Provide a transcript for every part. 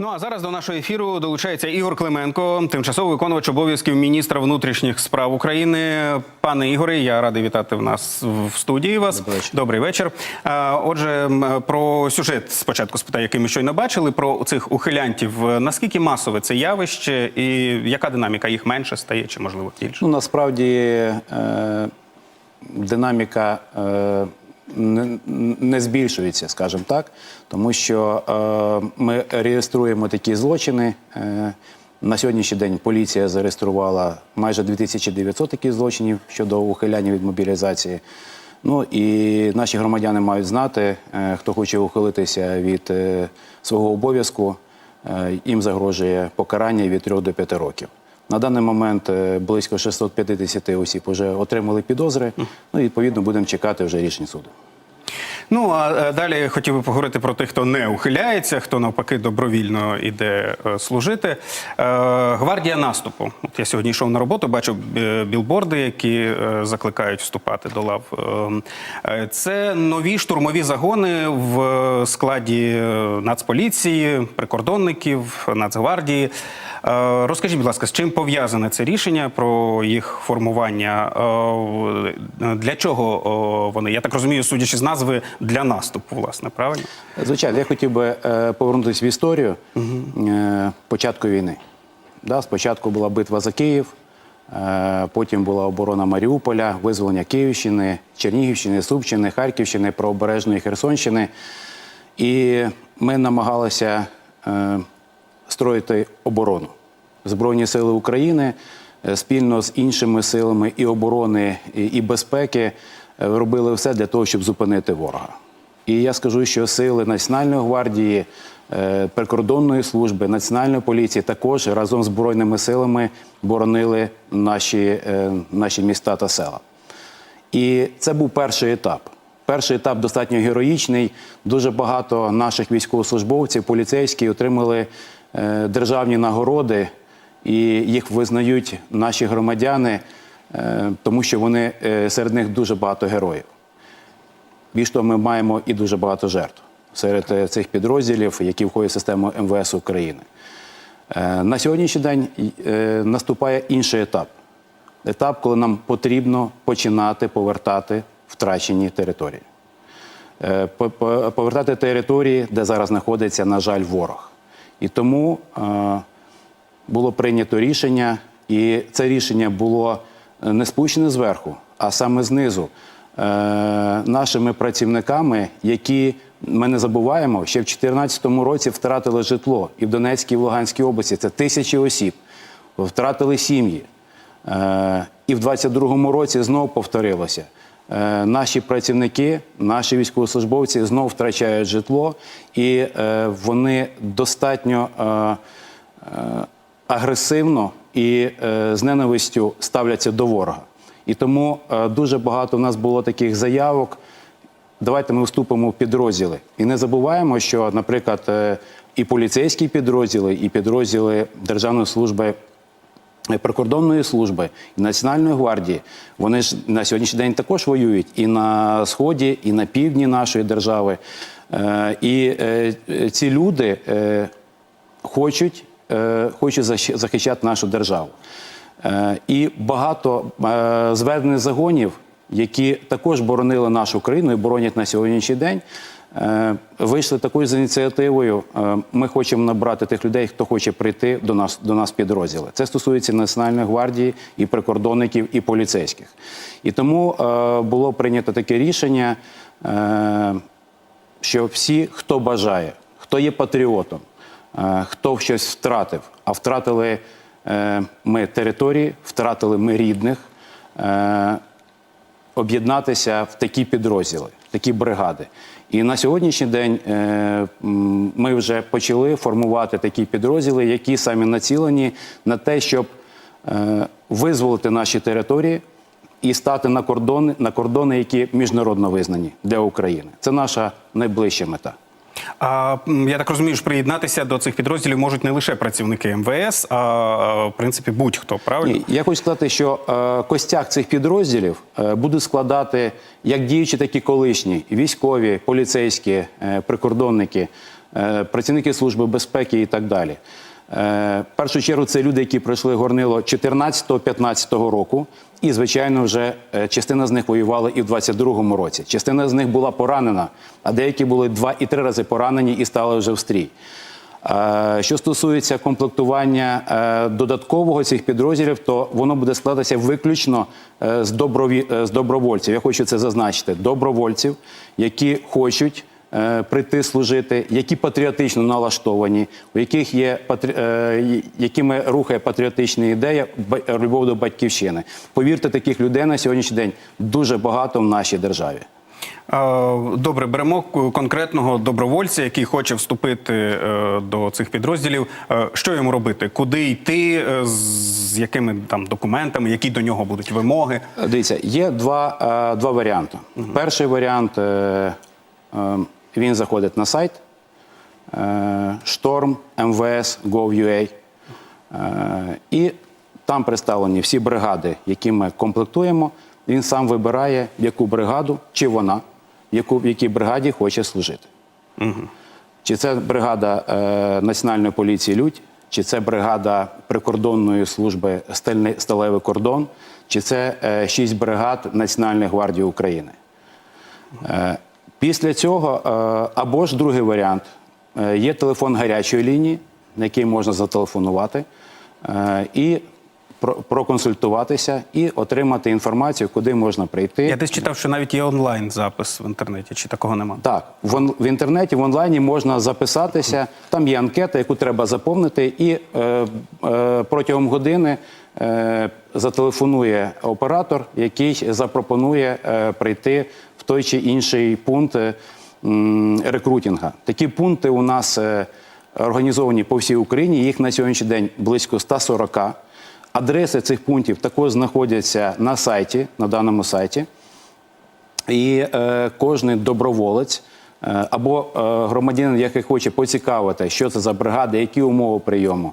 Ну а зараз до нашого ефіру долучається Ігор Клименко, тимчасовий виконувач обов'язків міністра внутрішніх справ України. Пане Ігоре, я радий вітати в нас в студії. Вас Добрий вечір. добрий вечір. Отже, про сюжет спочатку спитаю, який ми щойно бачили. Про цих ухилянтів. Наскільки масове це явище, і яка динаміка їх менше стає, чи можливо більше? Ну, насправді е, динаміка е, не, не збільшується, скажімо так, тому що е, ми реєструємо такі злочини. Е, на сьогоднішній день поліція зареєструвала майже 2900 таких злочинів щодо ухиляння від мобілізації. Ну і наші громадяни мають знати, е, хто хоче ухилитися від е, свого обов'язку, е, їм загрожує покарання від 3 до 5 років. На даний момент близько 650 осіб вже отримали підозри. Ну і відповідно будемо чекати вже рішень суду. Ну а е, далі хотів би поговорити про тих, хто не ухиляється, хто навпаки добровільно іде е, служити. Е, Гвардія наступу. От я сьогодні йшов на роботу, бачив білборди, які закликають вступати до лав. Е, е, Це нові штурмові загони в складі Нацполіції, прикордонників, Нацгвардії. Розкажіть, будь ласка, з чим пов'язане це рішення про їх формування? Для чого вони? Я так розумію, судячи з назви, для наступу, власне, правильно? Звичайно, я хотів би е, повернутися в історію е, початку війни. Да, спочатку була битва за Київ, е, потім була оборона Маріуполя, визволення Київщини, Чернігівщини, Сумщини, Харківщини, Правобережної Херсонщини. І ми намагалися е, строїти оборону. Збройні сили України е, спільно з іншими силами і оборони, і, і безпеки робили все для того, щоб зупинити ворога. І я скажу, що сили Національної гвардії, е, прикордонної служби, національної поліції також разом з збройними силами боронили наші, е, наші міста та села. І це був перший етап. Перший етап достатньо героїчний. Дуже багато наших військовослужбовців, поліцейські отримали е, державні нагороди, і їх визнають наші громадяни, е, тому що вони е, серед них дуже багато героїв. Більш того, ми маємо і дуже багато жертв серед е, цих підрозділів, які входять в систему МВС України. Е, На сьогоднішній день е, наступає інший етап. Етап, коли нам потрібно починати повертати втрачені території. Е, по- по- Повертати території, де зараз знаходиться, на жаль, ворог. І тому е, було прийнято рішення, і це рішення було е, не спущене зверху, а саме знизу. е, Нашими працівниками, які ми не забуваємо, ще в 2014 році втратили житло і в Донецькій і в Луганській області це тисячі осіб, втратили сім'ї. Е, І в 22-му році знову повторилося. Е, Наші працівники, наші військовослужбовці знову втрачають житло, і е, вони достатньо е, е, агресивно і е, з ненавистю ставляться до ворога. І тому е, дуже багато в нас було таких заявок. Давайте ми вступимо в підрозділи. І не забуваємо, що, наприклад, е, і поліцейські підрозділи, і підрозділи Державної служби е, прикордонної служби і Національної гвардії, вони ж на сьогоднішній день також воюють і на сході, і на півдні нашої держави. Е, І е, ці люди хочуть, е, защ- захищати нашу державу. Е, І багато е, зведених загонів, які також боронили нашу країну і боронять на сьогоднішній день, вийшли такою з ініціативою. Ми хочемо набрати тих людей, хто хоче прийти до нас до нас підрозділи. Це стосується Національної гвардії, і прикордонників, і поліцейських. І тому було прийнято таке рішення, що всі, хто бажає, хто є патріотом, хто щось втратив, а втратили е, ми території, втратили ми рідних, е, об'єднатися в такі підрозділи, в такі бригади. І на сьогоднішній день е, ми вже почали формувати такі підрозділи, які самі націлені на те, щоб е, визволити наші території і стати на кордони, на кордони, які міжнародно визнані для України. Це наша найближча мета. А я так розумію, що приєднатися до цих підрозділів можуть не лише працівники МВС, а в принципі будь-хто, правильно? Я хочу сказати, що е, костяк цих підрозділів е, будуть складати як діючі, так і колишні військові, поліцейські, е, прикордонники. працівники Служби безпеки і так далі. Е, В першу чергу це люди, які пройшли горнило 14-15 року, і, звичайно, вже е, частина з них воювала і в 22-му році. Частина з них була поранена, а деякі були два і три рази поранені і стали вже в стрій. Е, Що стосується комплектування додаткового цих підрозділів, то воно буде складатися виключно з, добровольців. Я хочу це зазначити: добровольців, які хочуть прийти служити, які патріотично налаштовані, у яких є патрі... е, якими рухає патріотична ідея любов до батьківщини. Повірте, таких людей на сьогоднішній день дуже багато в нашій державі. Е, Добре, беремо конкретного добровольця, який хоче вступити е, до цих підрозділів. Е, Що йому робити? Куди йти? Е, З якими там документами, які до нього будуть вимоги? Дивіться, є два, е, два варіанти. Перший варіант е, е, він заходить на сайт е, Storm MVS Gov.ua е, і там представлені всі бригади, які ми комплектуємо. Він сам вибирає, яку бригаду чи вона, в яку, в якій бригаді хоче служити. Чи це бригада е, Національної поліції Людь, чи це бригада прикордонної служби «Стальний- Сталевий кордон, чи це е, шість бригад Національної гвардії України. Е, після цього, е, або ж другий варіант, е, є телефон гарячої лінії, на який можна зателефонувати, е, і проконсультуватися і отримати інформацію, куди можна прийти. Я десь читав, що навіть є онлайн запис в інтернеті, чи такого нема? Так, в, інтернеті, в онлайні можна записатися. Там є анкета, яку треба заповнити, і е, е, протягом години е, зателефонує оператор, який запропонує е, прийти в той чи інший пункт е, рекрутінга. Такі пункти у нас е, організовані по всій Україні. Їх на сьогоднішній день близько 140. Адреси цих пунктів також знаходяться на сайті, на даному сайті. І е, кожен доброволець е, або е, громадянин, який хоче поцікавити, що це за бригада, які умови прийому,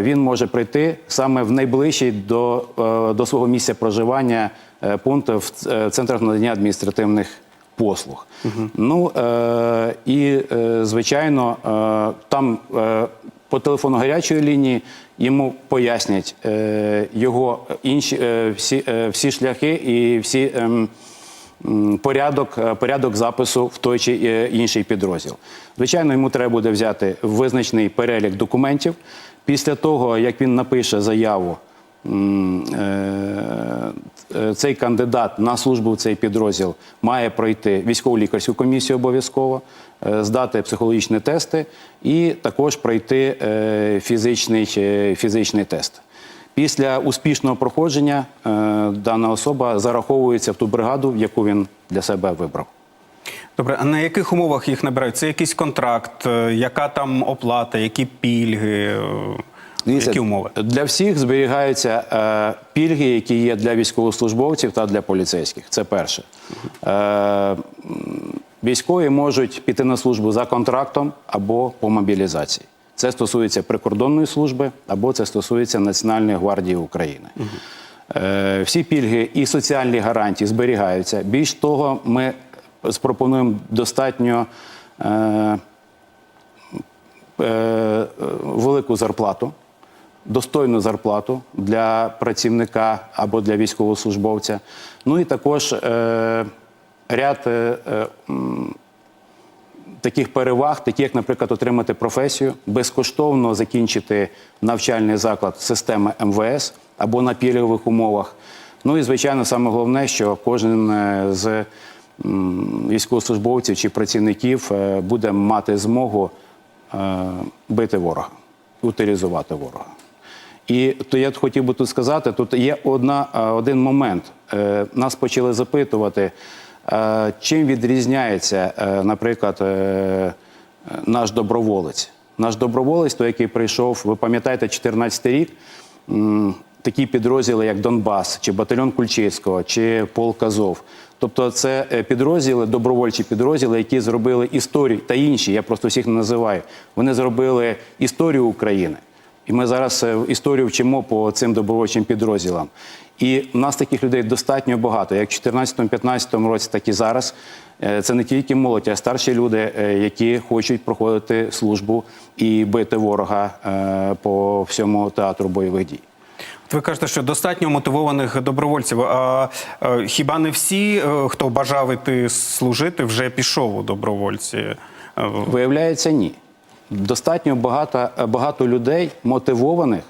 він може прийти саме в найближчий до, е, до свого місця проживання е, пункт в е, центрах надання адміністративних послуг. Ну е, і е, звичайно, е, там е, по телефону гарячої лінії йому пояснять е, його інші е, всі, е, всі шляхи і всі. ем, порядок, е, порядок запису в той чи е, інший підрозділ. Звичайно, йому треба буде взяти визначений перелік документів. Після того, як він напише заяву, е, е, цей кандидат на службу в цей підрозділ має пройти військово-лікарську комісію обов'язково, е, здати психологічні тести і також пройти фізичний, фізичний тест. Після успішного проходження дана особа зараховується в ту бригаду, яку він для себе вибрав. Добре, а на яких умовах їх набирають? Це якийсь контракт, е, яка там оплата, які пільги, е, Дивіться, які умови? Для всіх зберігаються е, пільги, які є для військовослужбовців та для поліцейських. Це перше. Е, військові можуть піти на службу за контрактом або по мобілізації. Це стосується прикордонної служби або це стосується Національної гвардії України. Е, всі пільги і соціальні гарантії зберігаються. Більш того, ми спропонуємо достатньо. Е, е, велику зарплату, достойну зарплату для працівника або для військовослужбовця. Ну і також е, ряд е, е, таких переваг, такі як, наприклад, отримати професію, безкоштовно закінчити навчальний заклад системи МВС або на пільгових умовах. Ну і звичайно, саме головне, що кожен е, з військовослужбовців чи працівників е, буде мати змогу е, бити ворога, утилізувати ворога. І то я хотів би тут сказати: тут є одна, е, один момент. Нас почали запитувати, чим відрізняється, наприклад, наш доброволець. Наш доброволець, той, який прийшов, ви пам'ятаєте, 14 рік. Такі підрозділи, як Донбас, чи батальйон Кульчицького, чи Полк Азов. Тобто, це е, підрозділи, добровольчі підрозділи, які зробили історію та інші. Я просто всіх не називаю. Вони зробили історію України. І ми зараз е, історію вчимо по цим добровольчим підрозділам. І в нас таких людей достатньо багато, як в 2014-2015 році, так і зараз. Е, Це не тільки молодь, а й старші люди, які хочуть проходити службу і бити ворога по всьому театру бойових дій. Ви кажете, що достатньо мотивованих добровольців. А е, хіба не всі, е, хто бажав іти служити, вже пішов у добровольці? Е, Виявляється, ні. Достатньо багато, багато людей мотивованих,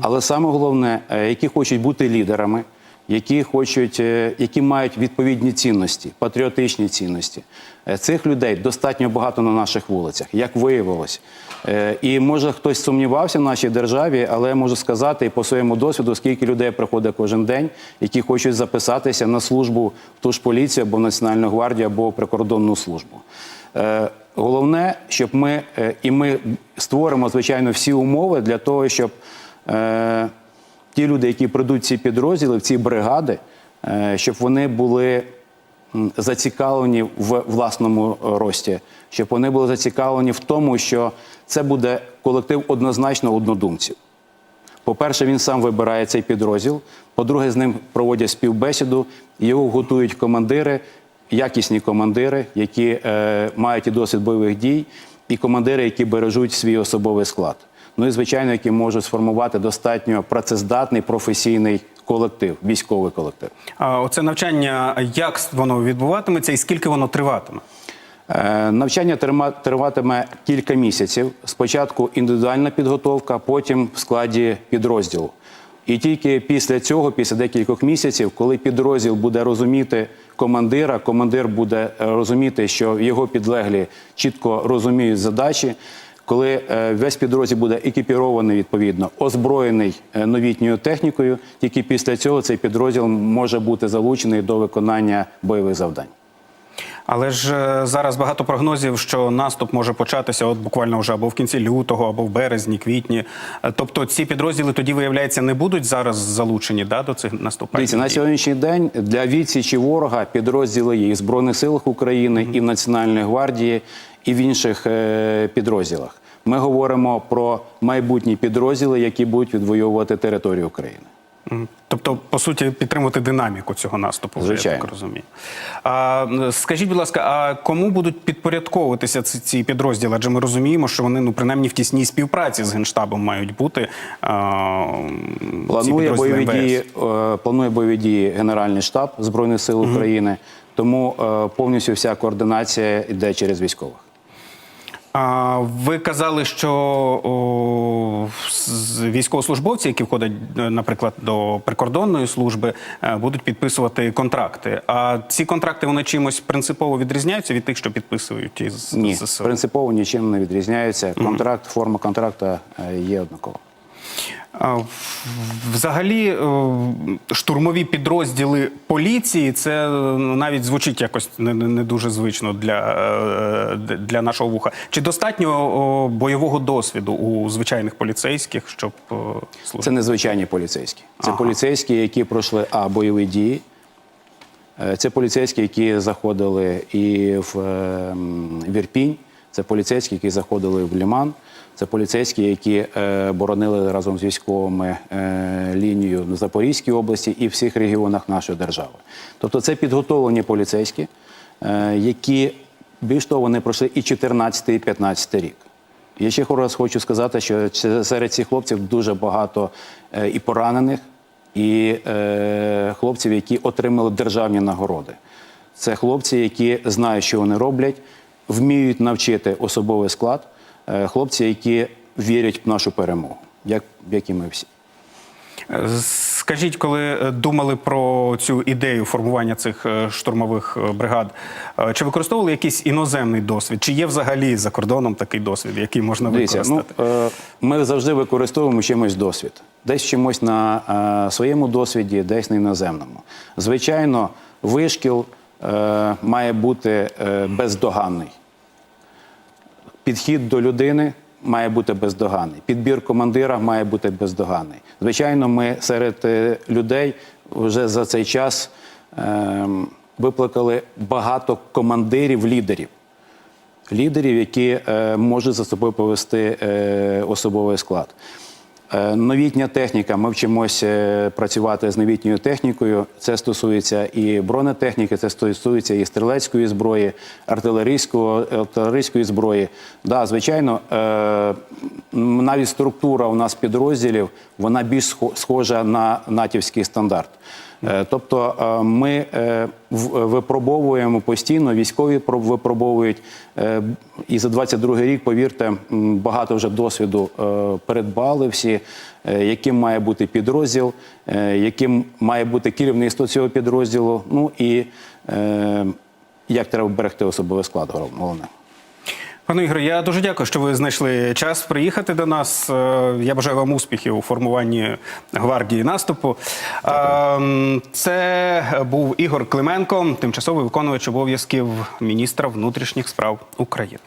але саме головне, які хочуть бути лідерами, які хочуть, е, які мають відповідні цінності, патріотичні цінності. Е, Цих людей достатньо багато на наших вулицях, як виявилось. Е, І може хтось сумнівався в нашій державі, але можу сказати по своєму досвіду, скільки людей приходить кожен день, які хочуть записатися на службу в ту ж поліцію або Національну гвардію, або прикордонну службу. Головне, щоб ми і ми створимо, звичайно, всі умови для того, щоб ті люди, які прийдуть ці підрозділи, в ці бригади, е, щоб вони були зацікавлені в власному рості, щоб вони були зацікавлені в тому, що це буде колектив однозначно однодумців. По-перше, він сам вибирає цей підрозділ. По-друге, з ним проводять співбесіду, його готують командири, якісні командири, які е, мають і досвід бойових дій, і командири, які бережуть свій особовий склад. Ну і звичайно, які можуть сформувати достатньо працездатний професійний колектив, військовий колектив. А оце навчання, як воно відбуватиметься і скільки воно триватиме? Е, Навчання триватиме кілька місяців. Спочатку індивідуальна підготовка, потім в складі підрозділу. І тільки після цього, після декількох місяців, коли підрозділ буде розуміти командира, командир буде е, розуміти, що його підлеглі чітко розуміють задачі. Коли е, весь підрозділ буде екіпірований відповідно, озброєний е, новітньою технікою, тільки після цього цей підрозділ може бути залучений до виконання бойових завдань. Але ж е, зараз багато прогнозів, що наступ може початися от буквально вже або в кінці лютого, або в березні, квітні. Е, Тобто ці підрозділи тоді, виявляється, не будуть зараз залучені да, до цих наступальних Дивіться, на сьогоднішній день для відсічі ворога підрозділи є і в Збройних силах України, і в Національній гвардії, і в інших е, підрозділах. Ми говоримо про майбутні підрозділи, які будуть відвоювати територію України. Тобто, по суті, підтримувати динаміку цього наступу, вже, я так розумію. А, скажіть, будь ласка, а кому будуть підпорядковуватися ці, ці підрозділи? Адже ми розуміємо, що вони ну принаймні в тісній співпраці з генштабом мають бути. А, Планує бойові, МВС. дії, е, планує бойові дії Генеральний штаб Збройних сил України, тому е, повністю вся координація йде через військових. А, ви казали, що о, військовослужбовці, які входять, е, наприклад, до прикордонної служби, е, будуть підписувати контракти. А ці контракти вони чимось принципово відрізняються від тих, що підписують із Ні, ЗСУ? принципово нічим не відрізняються. Контракт, форма контракту е, є однакова. Взагалі, е, штурмові підрозділи поліції це е, навіть звучить якось не, не не дуже звично для, е, для нашого вуха. Чи достатньо бойового досвіду у звичайних поліцейських, щоб служити? Це незвичайні поліцейські. Це поліцейські, які пройшли а бойові дії. Це поліцейські, які заходили і в, е, м, в Ірпінь. Це поліцейські, які заходили в Ліман. Це поліцейські, які е, боронили разом з військовими е, лінію на Запорізькій області і всіх регіонах нашої держави. Тобто це підготовлені поліцейські, е, які більш того, вони пройшли і 14, і 15 рік. Я ще раз хочу сказати, що серед цих хлопців дуже багато і поранених, і хлопців, які отримали державні нагороди. Це хлопці, які знають, що вони роблять, вміють навчити особовий склад, хлопці, які вірять в нашу перемогу, як, як і ми всі. Е, Скажіть, коли е, думали про цю ідею формування цих е, штурмових е, бригад, е, чи використовували якийсь іноземний досвід? Чи є взагалі за кордоном такий досвід, який можна Дивіться, ну, використати? е, ми завжди використовуємо чимось досвід. Десь чимось на е, своєму досвіді, десь на іноземному. Звичайно, вишкіл е, має бути е, бездоганний. Підхід до людини має бути бездоганний. Підбір командира має бути бездоганний. Звичайно, ми серед е, людей вже за цей час виплакали викликали багато командирів, лідерів лідерів, які е, можуть за собою повести е, особовий склад. Е, Новітня техніка. Ми вчимося працювати з новітньою технікою. Це стосується і бронетехніки, це стосується і стрілецької зброї, артилерійського, артилерійської зброї. Да, звичайно, е, навіть структура у нас підрозділів вона більш схожа на натівський стандарт. Е, Тобто е, ми е, випробовуємо постійно, військові випробовують. І за 22 рік, повірте, багато вже досвіду передбали всі, яким має бути підрозділ, яким має бути керівництво цього підрозділу. Ну і як треба берегти особовий склад, головне. Пане Ігоре, я дуже дякую, що ви знайшли час приїхати до нас. Е, Я бажаю вам успіхів у формуванні гвардії наступу. Дякую. Це був Ігор Клименко, тимчасовий виконувач обов'язків міністра внутрішніх справ України.